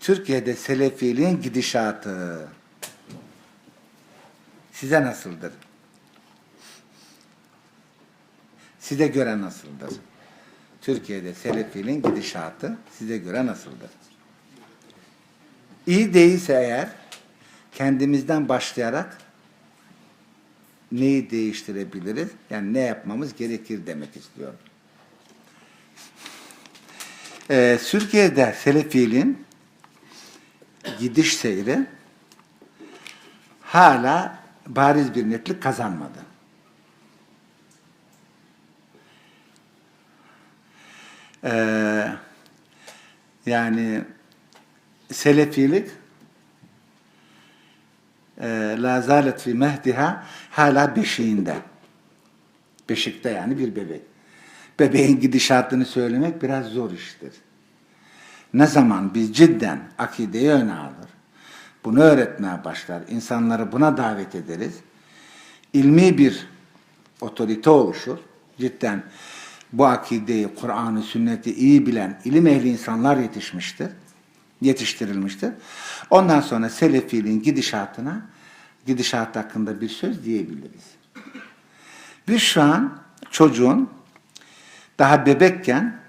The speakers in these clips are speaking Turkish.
Türkiye'de Selefiliğin gidişatı size nasıldır? Size göre nasıldır? Türkiye'de Selefiliğin gidişatı size göre nasıldır? İyi değilse eğer kendimizden başlayarak neyi değiştirebiliriz? Yani ne yapmamız gerekir demek istiyorum. Ee, Türkiye'de Selefiliğin gidiş seyri hala bariz bir netlik kazanmadı. Ee, yani Selefilik e, la zalet fi mehdiha hala beşiğinde. Beşikte yani bir bebek. Bebeğin gidişatını söylemek biraz zor iştir. Ne zaman biz cidden akideyi öne alır, bunu öğretmeye başlar, insanları buna davet ederiz, ilmi bir otorite oluşur. Cidden bu akideyi, Kur'an'ı, sünneti iyi bilen, ilim ehli insanlar yetişmiştir, yetiştirilmiştir. Ondan sonra Selefiliğin gidişatına, gidişat hakkında bir söz diyebiliriz. Biz şu an çocuğun daha bebekken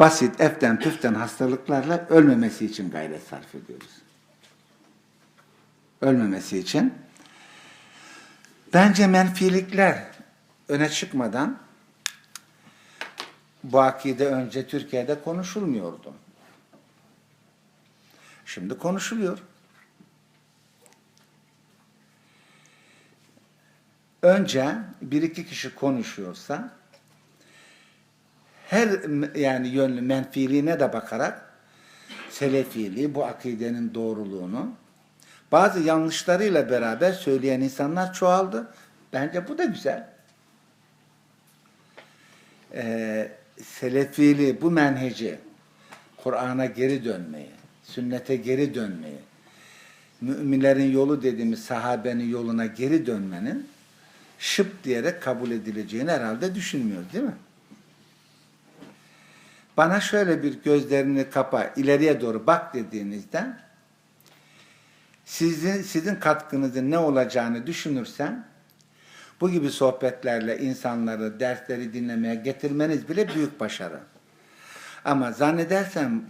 basit eften püften hastalıklarla ölmemesi için gayret sarf ediyoruz. Ölmemesi için. Bence menfilikler öne çıkmadan bu akide önce Türkiye'de konuşulmuyordu. Şimdi konuşuluyor. Önce bir iki kişi konuşuyorsa her yani yönlü menfiliğine de bakarak selefiliği, bu akidenin doğruluğunu bazı yanlışlarıyla beraber söyleyen insanlar çoğaldı. Bence bu da güzel. Ee, selefiliği, bu menheci, Kur'an'a geri dönmeyi, sünnete geri dönmeyi, müminlerin yolu dediğimiz sahabenin yoluna geri dönmenin şıp diyerek kabul edileceğini herhalde düşünmüyoruz değil mi? Bana şöyle bir gözlerini kapa, ileriye doğru bak dediğinizde sizin, sizin katkınızın ne olacağını düşünürsen bu gibi sohbetlerle insanları, dersleri dinlemeye getirmeniz bile büyük başarı. Ama zannedersem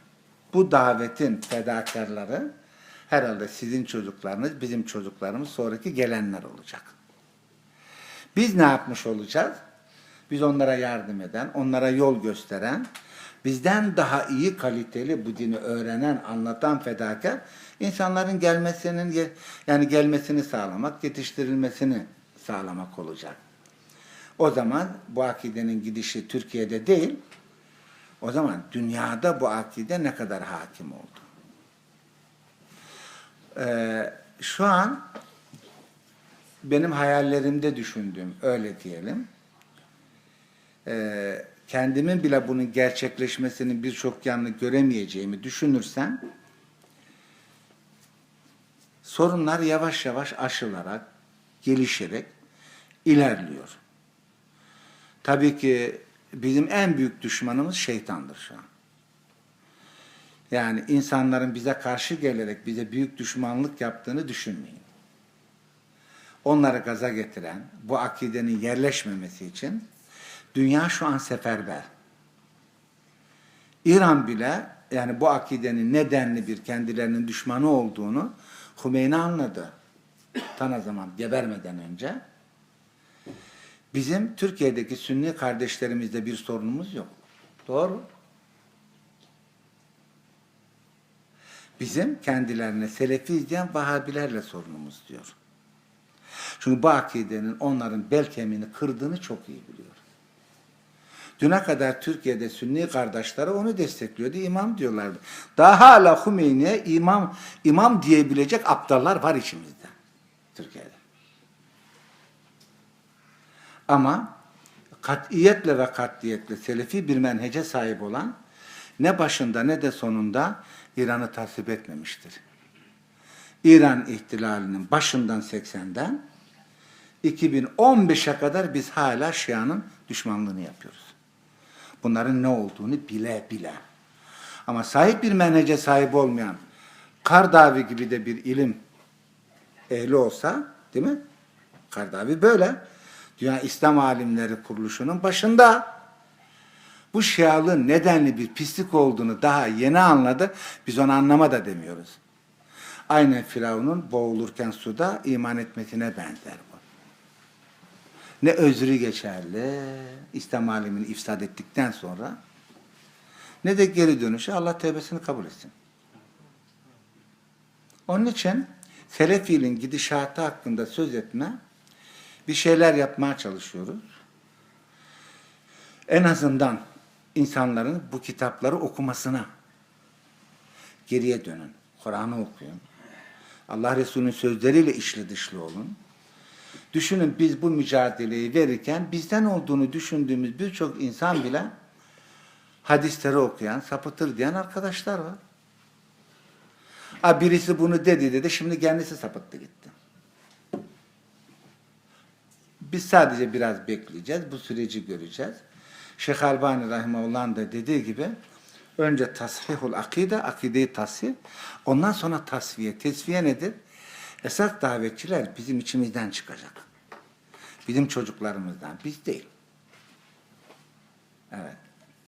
bu davetin fedakarları herhalde sizin çocuklarınız, bizim çocuklarımız, sonraki gelenler olacak. Biz ne yapmış olacağız? Biz onlara yardım eden, onlara yol gösteren, bizden daha iyi kaliteli bu dini öğrenen, anlatan fedakar insanların gelmesinin yani gelmesini sağlamak, yetiştirilmesini sağlamak olacak. O zaman bu akidenin gidişi Türkiye'de değil, o zaman dünyada bu akide ne kadar hakim oldu. Ee, şu an benim hayallerimde düşündüğüm, öyle diyelim, e, kendimin bile bunun gerçekleşmesinin birçok yanını göremeyeceğimi düşünürsem, sorunlar yavaş yavaş aşılarak, gelişerek ilerliyor. Tabii ki bizim en büyük düşmanımız şeytandır şu an. Yani insanların bize karşı gelerek bize büyük düşmanlık yaptığını düşünmeyin. Onları gaza getiren, bu akidenin yerleşmemesi için dünya şu an seferber. İran bile yani bu akidenin nedenli bir kendilerinin düşmanı olduğunu Hümeyni anladı. Tan zaman gebermeden önce. Bizim Türkiye'deki Sünni kardeşlerimizde bir sorunumuz yok. Doğru. Bizim kendilerine Selefi diyen Vahabilerle sorunumuz diyor. Çünkü bu akidenin onların bel kemiğini kırdığını çok iyi biliyor. Düne kadar Türkiye'de Sünni kardeşleri onu destekliyordu, imam diyorlardı. Daha hala Hümeyni'ye imam, imam diyebilecek aptallar var içimizde. Türkiye'de. Ama katiyetle ve katliyetle selefi bir menhece sahip olan ne başında ne de sonunda İran'ı tasvip etmemiştir. İran ihtilalinin başından 80'den 2015'e kadar biz hala Şia'nın düşmanlığını yapıyoruz. Bunların ne olduğunu bile bile. Ama sahip bir menhece sahip olmayan Kardavi gibi de bir ilim ehli olsa, değil mi? Kardavi böyle. Dünya İslam Alimleri Kuruluşu'nun başında. Bu şialığın nedenli bir pislik olduğunu daha yeni anladı. Biz onu anlama da demiyoruz. Aynen Firavun'un boğulurken suda iman etmesine benzer. Ne özrü geçerli, İslam alemini ifsad ettikten sonra ne de geri dönüşü Allah tevbesini kabul etsin. Onun için Selefi'nin gidişatı hakkında söz etme, bir şeyler yapmaya çalışıyoruz. En azından insanların bu kitapları okumasına geriye dönün. Kur'an'ı okuyun. Allah Resulü'nün sözleriyle içli dışlı olun. Düşünün biz bu mücadeleyi verirken bizden olduğunu düşündüğümüz birçok insan bile hadisleri okuyan, sapıtır diyen arkadaşlar var. Ha birisi bunu dedi dedi, şimdi kendisi sapıttı gitti. Biz sadece biraz bekleyeceğiz, bu süreci göreceğiz. Şeyh Albani Rahimahullah'ın da dediği gibi önce tasfihul akide, akideyi tasfih, ondan sonra tasfiye. Tesfiye nedir? Esas davetçiler bizim içimizden çıkacak. Bizim çocuklarımızdan, biz değil. Evet.